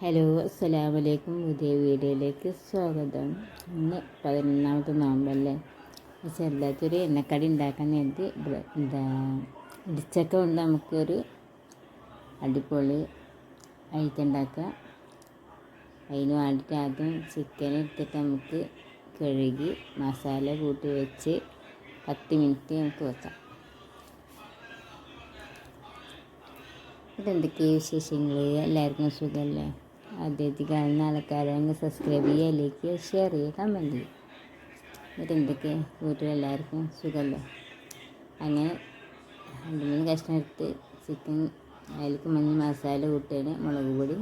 Hello അസ്സലാമു അലൈക്കും പുതിയ വീഡിയോയിലേക്ക് സ്വാഗതം. ഇന്ന് പതിനൊന്നാമത്തെ നോമ്പല്ലേ ചെറുതായിട്ടൊരു എണ്ണക്കടി ഉണ്ടാക്കാൻ ബ്ര- എന്താ ഇടിച്ചക്ക കൊണ്ട് നമുക്കൊരു അടിപൊളി അഴിച്ച് ഉണ്ടാക്കാം. അതിന് വേണ്ടിയിട്ട് ആദ്യം ചിക്കൻ എടുത്തിട്ട് നമുക്ക് കഴുകി മസാല കൂട്ടി വെച്ച് പത്ത് മിനിറ്റ് നമുക്ക് വെക്കാം. ഇതെന്തൊക്കെയാണ് വിശേഷങ്ങൾ എല്ലാവർക്കും സുഖമല്ലേ ആദ്യമായിട്ട് കാണുന്ന ആൾക്കാരാണെങ്കിൽ സബ്സ്ക്രൈബ് ചെയ്യുക ലൈക്ക് ചെയ്യുക ഷെയർ ചെയ്യുക കമന്റ് ചെയ്യുക. എന്നിട്ട് എന്തൊക്കെ വീട്ടിലെല്ലാവർക്കും സുഖമല്ലേ? അങ്ങനെ രണ്ട് മൂന്ന് കഷ്ണം എടുത്ത് ചിക്കൻ അതിലേക്ക് മഞ്ഞ മസാല കൂട്ടിയാണ് മുളക് പൊടി.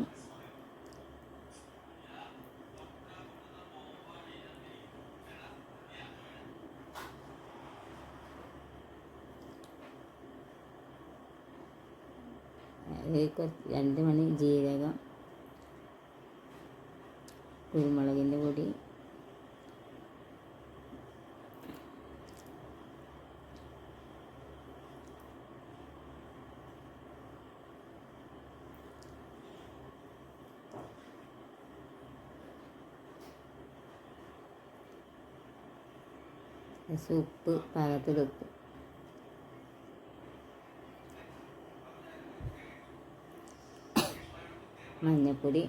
കുറച്ച് രണ്ട് മണി ജീരകം കുരുമുളകിന്റെ പൊടി. സൂപ്പ് ഉപ്പ് പാകത്തിൽ വെക്കും മഞ്ഞൾപ്പൊടി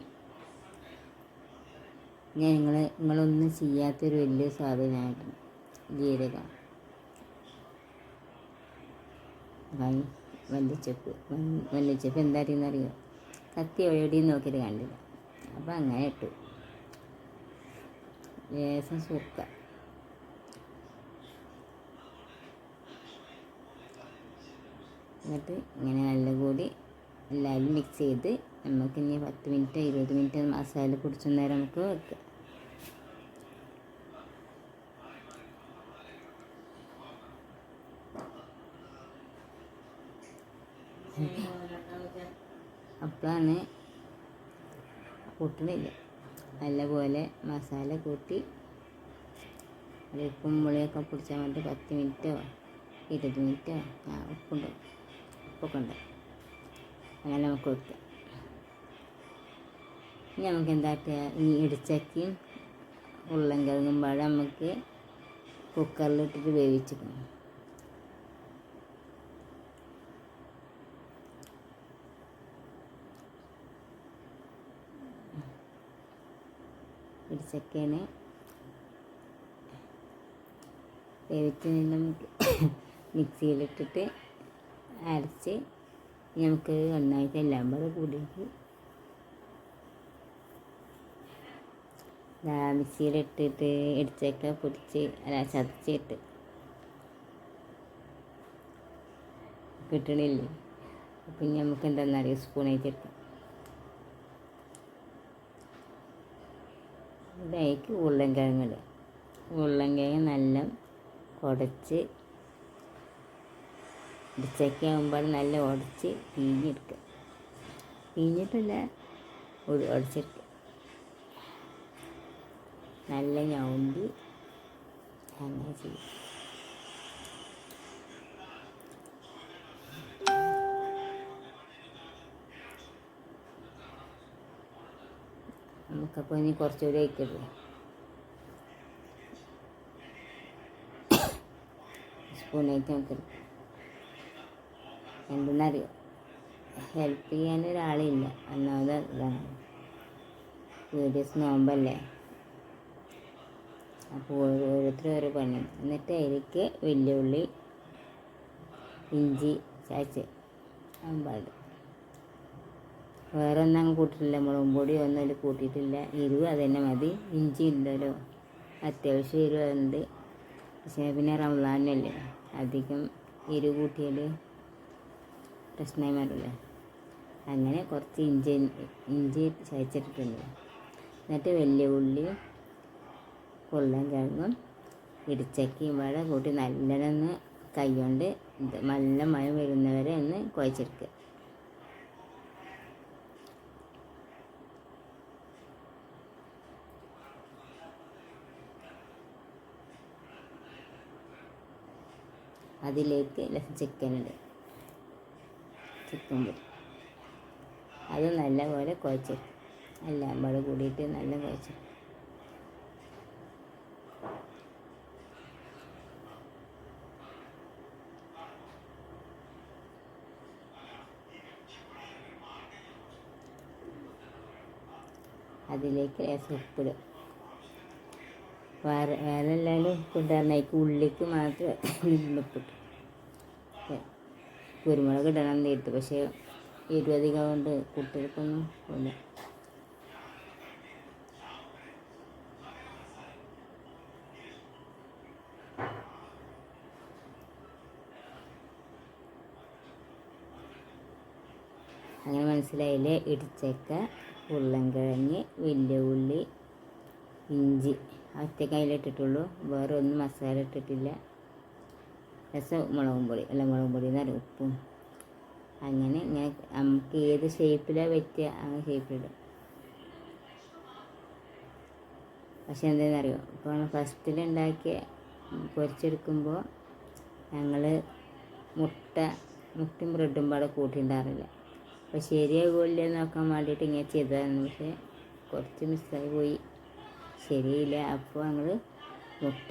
ഞാൻ നിങ്ങൾ നിങ്ങളൊന്നും ചെയ്യാത്തൊരു വലിയ സാധനമായിട്ട് ജീരകം. വല്ലിച്ചപ്പ് മല്ലിച്ചപ്പ് എന്താ അറിയുന്നറിയോ കത്തി എവിടെയും നോക്കിയിട്ട് കണ്ടില്ല അപ്പം അങ്ങനെ ഇട്ടു. ലേശം സുർക്ക. എന്നിട്ട് ഇങ്ങനെ നല്ല കൂടി എല്ലാവരും മിക്സ് ചെയ്ത് നമുക്ക് ഇനി പത്ത് മിനിറ്റ് ഇരുപത് മിനിറ്റ് മസാല പിടിച്ച നേരം നമുക്ക് വെക്കാം. കൂട്ടണില്ല നല്ലപോലെ മസാല കൂട്ടി ഉപ്പും മുളിയൊക്കെ പിടിച്ചാൽ മതി. പത്ത് മിനിറ്റോ ഇരുപത് മിനിറ്റോ ആ ഉപ്പുണ്ട്. ഉപ്പൊക്കെ ഉണ്ട്. അങ്ങനെ നമുക്ക് വെക്കാം. ഇനി നമുക്ക് എന്താക്കുക ഈ ഇടിച്ചക്കിയും ഉരുളൻകിഴങ്ങും പാടെ നമുക്ക് കുക്കറിലിട്ടിട്ട് വേവിച്ചിക്കണം ഇടിച്ചക്കേനെ വേവിച്ച് നമുക്ക് മിക്സിയിലിട്ടിട്ട് അരച്ച് നമുക്ക് ഒന്നായിട്ട് എല്ലാം കൂടെ കൂടിയിട്ട് മിക്സിയിലിട്ടിട്ട് ഇടിച്ചൊക്കെ പൊടിച്ച് അല്ല ചതച്ചിട്ട്. കിട്ടണില്ലേ? അപ്പം നമുക്ക് എന്താണെന്നറിയാം സ്പൂണായിട്ട് എടുക്കാം. ഇതിലേക്ക് ഉരുളൻകിഴങ്ങിടുക ഉരുളൻകിഴങ്ങ് നല്ല കുടച്ച് ഉച്ചയ്ക്ക് ആകുമ്പോൾ നല്ല ഉടച്ച് പിഴിഞ്ഞെടുക്കുക. പിഴിഞ്ഞിട്ടില്ല ഉടച്ചെടുക്കുക. നല്ല ഞൗണ്ടി അങ്ങനെ ചെയ്യും നമുക്കപ്പോൾ ഇനി കുറച്ചുകൂടി അയക്കരുത് സ്പൂണായിട്ട് നമുക്ക് എടുക്കാം എന്തെന്നറിയോ? ഹെൽപ്പ് ചെയ്യാൻ ഒരാളില്ല. ഒന്നാമത് ഇതാണ് വീഡിയോസ് നോമ്പല്ലേ? അപ്പോൾ ഓരോരുത്തരും ഓരോ പണി. എന്നിട്ട് അതിലേക്ക് വെല്ലുള്ളി ഇഞ്ചി ചാച്ച് പാട് വേറെ ഒന്നും കൂട്ടിയിട്ടില്ല മുളകും പൊടി ഒന്നും അതിൽ കൂട്ടിയിട്ടില്ല. എരിവ് അത് തന്നെ മതി. ഇഞ്ചി ഇല്ലല്ലോ അത്യാവശ്യം എരിവ് ഉണ്ട്. പക്ഷേ പിന്നെ റംസാനല്ലേ? അധികം എരിവ് കൂട്ടിയാൽ പ്രശ്നമായി മാറില്ല അങ്ങനെ കുറച്ച് ഇഞ്ചി ഇഞ്ചി ചതച്ചിട്ടിട്ടുണ്ട്. എന്നിട്ട് വലിയ ഉള്ളി കൊള്ളാൻ കിഴങ്ങും ഇടിച്ചക്കയും വട കൂട്ടി നല്ലോണം കൈ കൊണ്ട് നല്ല മഴ വരുന്നവരെ ഒന്ന് കുഴച്ചെടുക്കുക. അതിലേക്ക് ചിക്കൻ ഇടുക ചിക്കൻ പൊടി അത് നല്ലപോലെ കുഴച്ചെടുക്കും. എല്ലാം പാടെ കൂടിയിട്ട് നല്ല കുഴച്ച് അതിലേക്ക് ഉപ്പിടും. വേറെ വേറെ എല്ലാവരും കൊണ്ടുവരണേക്ക് ഉള്ളിക്ക് മാത്രം ഉപ്പിട്ടു കുരുമുളക് ഇടണം നേരിട്ട് പക്ഷേ എരിവധികം കൊണ്ട് കുട്ടികൾക്കൊന്നും ഇല്ല. അങ്ങനെ മനസ്സിലായില്ലേ? ഇടിച്ചക്ക ഉരുളൻകിഴങ്ങ് വലിയ ഉള്ളി ഇഞ്ചി. ഒറ്റ കയ്യിലിട്ടിട്ടുള്ളൂ വേറെ ഒന്നും മസാല ഇട്ടിട്ടില്ല. രസം മുളകും പൊടി അല്ല മുളകും പൊടി എന്ന് പറയും? ഉപ്പും. അങ്ങനെ ഇങ്ങനെ നമുക്ക് ഏത് ഷേപ്പിലാണ് പറ്റുക ആ ഷേപ്പിലിടും പക്ഷെ എന്താണെന്നറിയോ ഇപ്പോൾ ഫസ്റ്റിൽ ഉണ്ടാക്കിയ പൊരിച്ചെടുക്കുമ്പോൾ ഞങ്ങൾ മുട്ട മുട്ടയും ബ്രെഡും പാടെ കൂട്ടിയിട്ടുണ്ടാറില്ല അപ്പോൾ ശരിയാകില്ല നോക്കാൻ വേണ്ടിയിട്ട് ഇങ്ങനെ ചെയ്തതാണ്. പക്ഷേ കുറച്ച് മിസ്സായി പോയി. ശരിയില്ല അപ്പോൾ ഞങ്ങൾ മുട്ട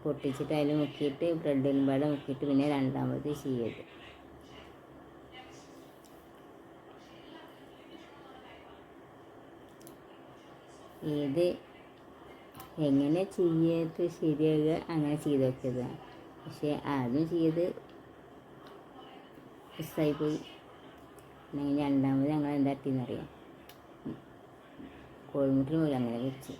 പൊട്ടിച്ചിട്ട് അതിൽ മുക്കിയിട്ട് ബ്രെഡിലും പാടെ മുക്കിയിട്ട് പിന്നെ രണ്ടാമത് ചെയ്യത് ഇത് എങ്ങനെ ചെയ്യത് ശരിയാകുക അങ്ങനെ ചെയ്ത് നോക്കിയതാണ് പക്ഷേ ആദ്യം ചെയ്ത് മിസ്സായിപ്പോയി അല്ലെങ്കിൽ രണ്ടാമത് ഞങ്ങൾ എന്താ അറിയാം കോഴിമുട്ടിന് പോലും അങ്ങനെ വെച്ച്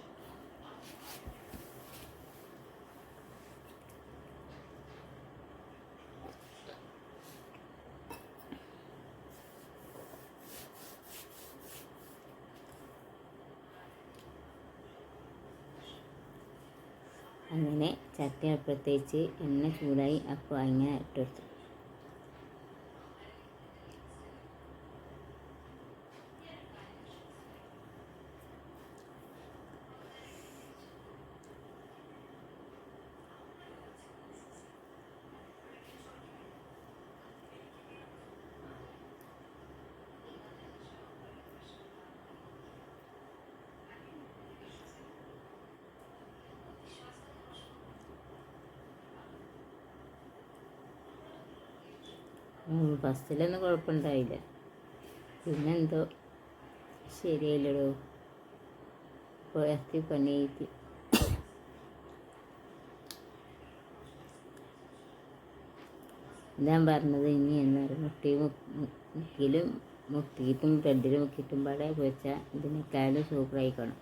അങ്ങനെ ചട്ടി അപ്പുറത്തേച്ച് എണ്ണ ചൂടായി അപ്പോൾ അങ്ങനെ ഇട്ടെടുത്തു ഫസ്റ്റിലൊന്നും കുഴപ്പമുണ്ടായില്ല. പിന്നെന്തോ ശരിയല്ലടോ പോയത്തി പണിയേറ്റി ഞാൻ പറഞ്ഞത് ഇനി എന്നാലും മുട്ടി മുക്കിലും മുക്കിയിട്ടും ബ്രെഡിലും മുക്കിയിട്ടും പാടെ വെച്ചാൽ ഇതിനേക്കാളും സൂപ്പറായിക്കണം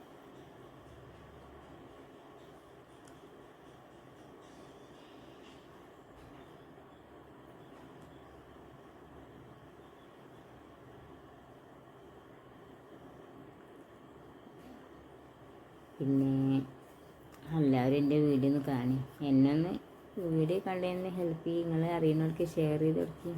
പിന്നെ എല്ലാവരും എന്റെ വീഡിയോ ഒന്ന് കാണി. എന്നെ ഒന്ന് വീഡിയോ കണ്ടതിന് ഹെൽപ്പ് ചെയ്യും. നിങ്ങൾ അറിയുന്നവർക്ക് ഷെയർ ചെയ്ത് കൊടുക്കും.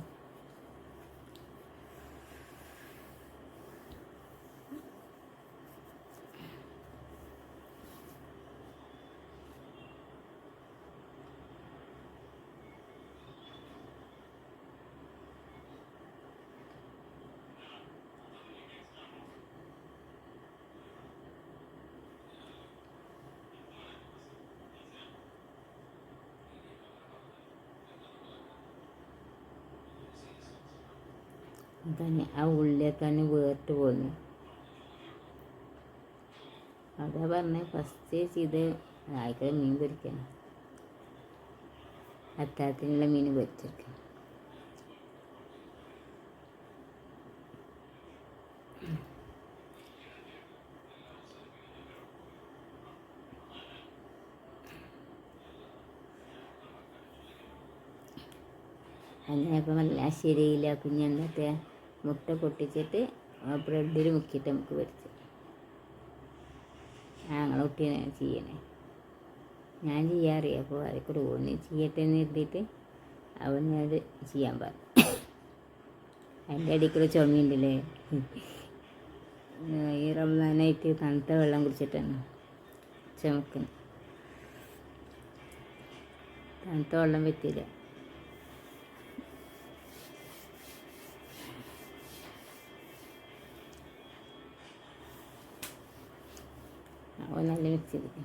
തന്നെ ആ ഉള്ളിലേക്ക് തന്നെ വേർട്ട് പോന്നു. അതാ പറഞ്ഞ ഫസ്റ്റ് ചെയ്ത് ആയിക്കോട്ടെ മീൻ പൊരിക്കണം അത്താഴത്തിനുള്ള മീൻ പൊരിച്ചെടുക്കാം. അങ്ങനെ അപ്പം എല്ലാം ശരിയില്ല എന്നിട്ട് മുട്ട പൊട്ടിച്ചിട്ട് ബ്രെഡിൽ മുക്കിയിട്ട് നമുക്ക് പൊരിച്ച്. ഞങ്ങളെ കുട്ടിയെ ചെയ്യണേ? ഞാൻ ചെയ്യാറിയ അപ്പോൾ അതൊക്കെ ഊണ് ചെയ്യട്ടെ എന്ന് എഴുതിയിട്ട് അവനത് ചെയ്യാൻ പറഞ്ഞു. അതിന്റെ അടിക്കുള്ള ചുമയുണ്ടല്ലേ? ഈ റംസാനായിട്ട് തണുത്ത വെള്ളം കുടിച്ചിട്ടാണ് ചുമക്കുന്നത് തണുത്ത വെള്ളം പറ്റില്ല അപ്പോൾ നല്ല മിക്സ് ചെയ്തിട്ട്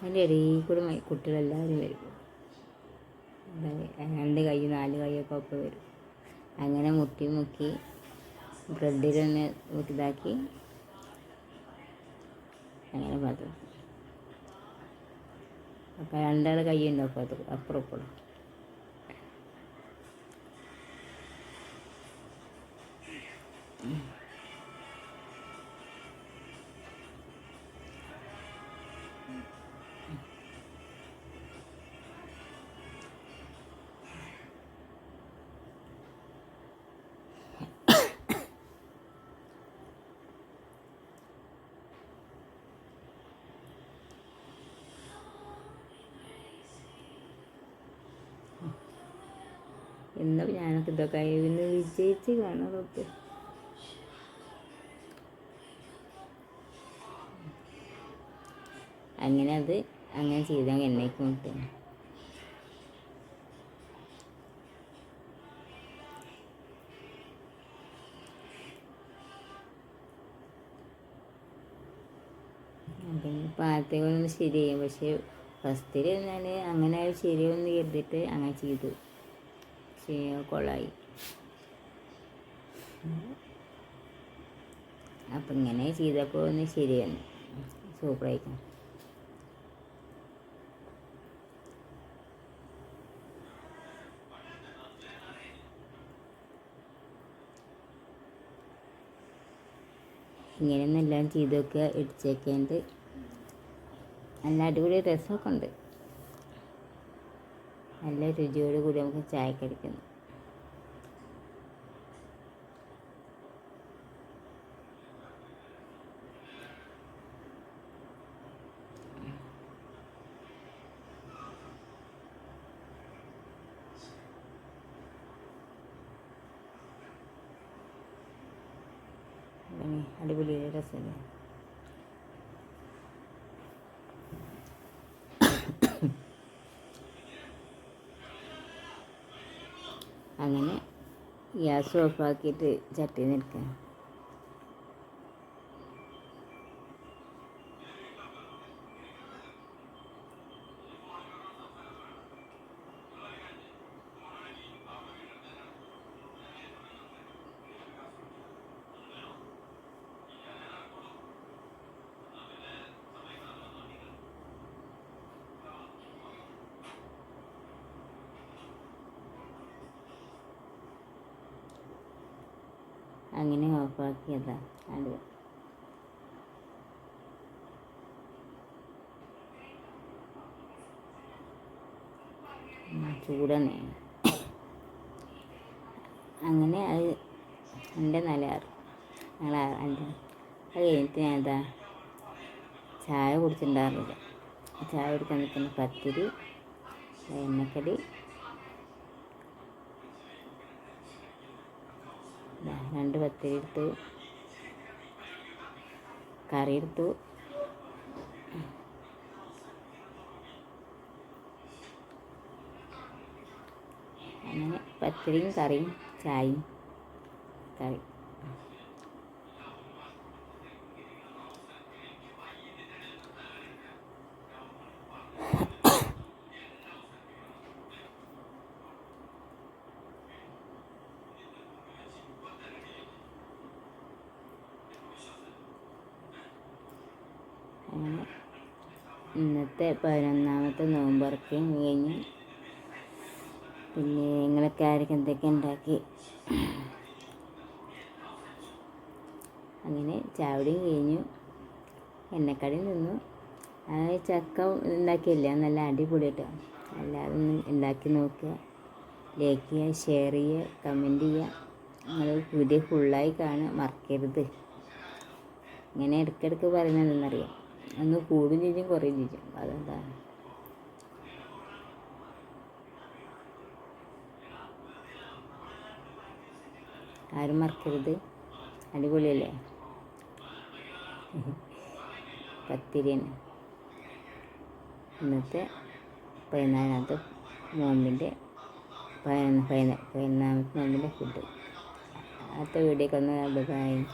അതിന്റെ ഇടയിൽ കൂടെ കുട്ടികളെല്ലാവരും വരും. രണ്ട് കൈ നാല് കൈയൊക്കെ ഒപ്പം വരും. അങ്ങനെ മുട്ടി മുക്കി ബ്രെഡിലൊന്ന് ഇതാക്കി അങ്ങനെ പാത്രം അപ്പോൾ രണ്ടാൾ കൈ ഉണ്ടാക്കും അത് അപ്പുറം എന്താ ഞാനൊക്കെ ഇതൊക്കെ ഇന്ന് വിജയിച്ച് കാണാറൊക്കെ അങ്ങനെ അത് അങ്ങനെ ചെയ്താൽ എന്നേക്ക് അപ്പം ശരിയായി ശരിയായും. പക്ഷേ ഫസ്റ്റിൽ ഞാൻ അങ്ങനെ ശരിയൊന്നും കരുതിയിട്ട് അങ്ങനെ ചെയ്തു. കൊള്ളായി അപ്പം ഇങ്ങനെ ചെയ്തപ്പോൾ ഒന്ന് ശരിയാണ്. സൂപ്പറായിരിക്കും ഇങ്ങനെയൊന്നെല്ലാം ചെയ്തൊക്കെ ഇടിച്ചേക്കേണ്ട നല്ല അടിപൊളി രസമൊക്കെ ഉണ്ട്. നല്ല രുചിയോട് കൂടി നമുക്ക് ചായ കഴിക്കുന്നു അടിപൊളി രസമല്ലേ അങ്ങനെ ഗ്യാസ് ഓഫാക്കിയിട്ട് ചട്ടി നിൽക്കാം അങ്ങനെ ഓഫാക്കിയതാ. അത്. ചൂടാണ് അങ്ങനെ അത് എന്റെ നിലയാറ് ഞങ്ങൾ അത് കഴിഞ്ഞിട്ട് ഞാൻ എന്താ ചായ കുടിച്ചിട്ടുണ്ടായിരുന്നില്ല. ചായ കുടിക്കാൻ നിൽക്കുന്ന പത്തിരി എണ്ണക്കടി രണ്ട് പത്തിരി എടുത്തു കറി എടുത്തു അങ്ങനെ പത്തിരിയും കറിയും ചായയും കറി അങ്ങനെ ഇന്നത്തെ പതിനൊന്നാമത്തെ നോമ്പുറക്കുകയും കഴിഞ്ഞ് പിന്നെ നിങ്ങളൊക്കെ ആരൊക്കെ എന്തൊക്കെ ഉണ്ടാക്കി? അങ്ങനെ ചാവടിയും കഴിഞ്ഞു. എണ്ണക്കടി നിന്നു ആ ചക്ക ഉണ്ടാക്കിയില്ല? നല്ല അടിപൊളിയാട്ടോ എല്ലാവരും ഉണ്ടാക്കി നോക്കുക. ലൈക്ക് ചെയ്യുക ഷെയർ ചെയ്യുക കമന്റ് ചെയ്യുക. നിങ്ങൾ വീഡിയോ ഫുള്ളായി കാണുക. മറക്കരുത്. ഇങ്ങനെ ഇടയ്ക്കിടയ്ക്ക് പറയുന്നതെന്നറിയാം ഒന്ന് കൂടും ചെയ്യും കുറയും ചെയ്യും. അതെന്താ? ആരും മറക്കരുത്. അടിപൊളിയല്ലേ? പത്തിരി തന്നെ ഇന്നത്തെ പതിനാലാമത്തെ നോമ്പിന്റെ പതിനൊന്ന് പതിനാ പതിനാലാമത്തെ നോമ്പിന്റെ ഫുഡ്. അടുത്ത വീഡിയോക്ക് ഒന്ന് ബൈ.